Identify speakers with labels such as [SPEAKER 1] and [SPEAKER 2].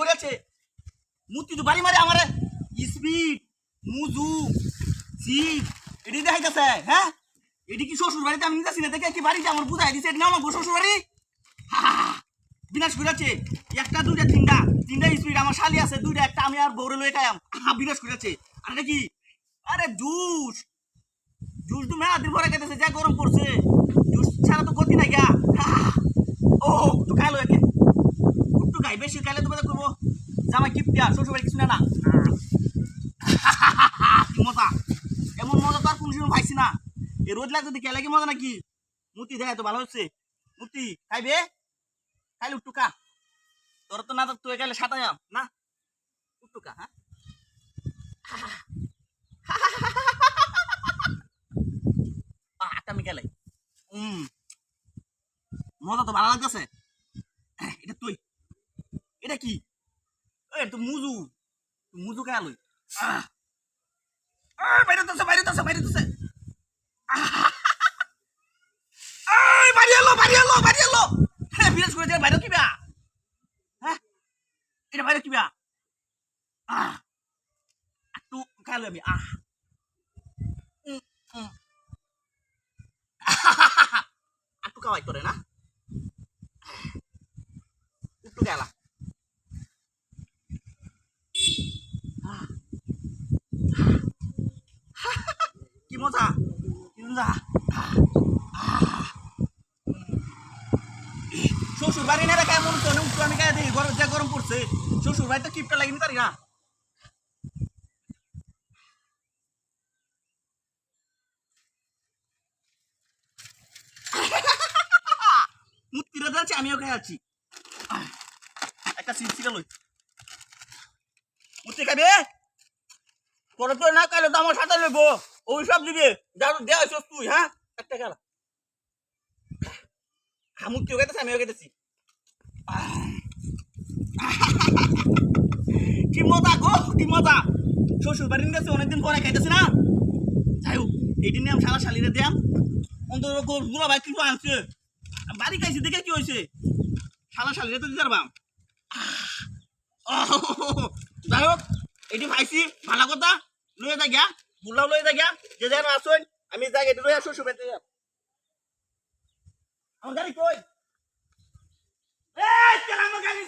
[SPEAKER 1] করেছে মুতি তো বাড়ি মারে আমারে। স্পিড মুজু সিপ এটি দেখাইতেছে হ্যাঁ? এটি কি শ্বশুর বাড়িতে আমি নিতেছি না? দেখে কি বাড়িতে আমার বুঝাই দিছে এটি না গো শ্বশুর বাড়ি বিনাশ করেছে। একটা দুইটা তিনটা। তিনটা স্পিড আমার শালি আছে দুইটা একটা আমি আর বউরে লয়ে আহা, বিনাশ করেছে। আর এটা কি? আরে জুস। জুস তো মেলা দিন পরে খাইতেছে যা গরম পড়ছে। জুস ছাড়া তো গতি নাই গা। ও একটু খাইলো একে একটু খাই বেশি খাইলে তো বোধহয় করব জামাই কিপ্তিয়া শ্বশুর বাড়ি কিছু না। মজা। এমন মজা তো আর কোন সময় পাইছি না। এই রোজ লাগতে দেখে লাগে মজা নাকি? মুতি দেয় তো, ভালো হচ্ছে। মুতি খাইবে? খাইলে উটুকা তোর তো না তুই খাইলে সাঁতায়াম না? উটুকা হ্যাঁ? মজা তো ভালো লাগতেছে। কি? তো মুজু। মুজু খাই লই? আহ! আহ, বাইরে তো বাইরে তো বাইরে তো হ্যাঁ বাইরে হ্যাঁ? কিবা আহ! একটু খাইলো আমি? আহ। একটু না? একটু গেলা কি মজা কি শ্বশুর বাড়ি না রেখে তো উঠতো আমি গায়ে দিই, গরম যা গরম পড়ছে। শ্বশুর বাড়ি তো কিপটা লাগিনি তারি না। আমিও খেয়ে আছি। একটা খাবে পরে না খাইলে তো আমার সাথে লইব। ওই সব দিবে যা দেওয়া হয়েছিস তুই হ্যাঁ? একটা খেলা। হ্যাঁ মুক্তিও খাইতেছে আমিও খাইতেছি কি মজা গো, কি মজা। শ্বশুর বাড়ির কাছে অনেকদিন পরে খাইতেছি না? যাই হোক, এই দিনে আমি সারা শালিরে দিয়াম। অন্তত বুড়া ভাই কিছু আনছে বাড়ি খাইছি দেখে কি হয়েছে? সারা শালিরে তো দিতে পারবাম। যাই হোক, এটি ভাইছি ভালো কথা। লয়ে যা গিয়া। মুলাও লই জায়গা যে যেন আসুন আমি জায়গাটি লই আসু শুভেচ্ছা আমার গাড়ি কই? এ কেন আমার গাড়ি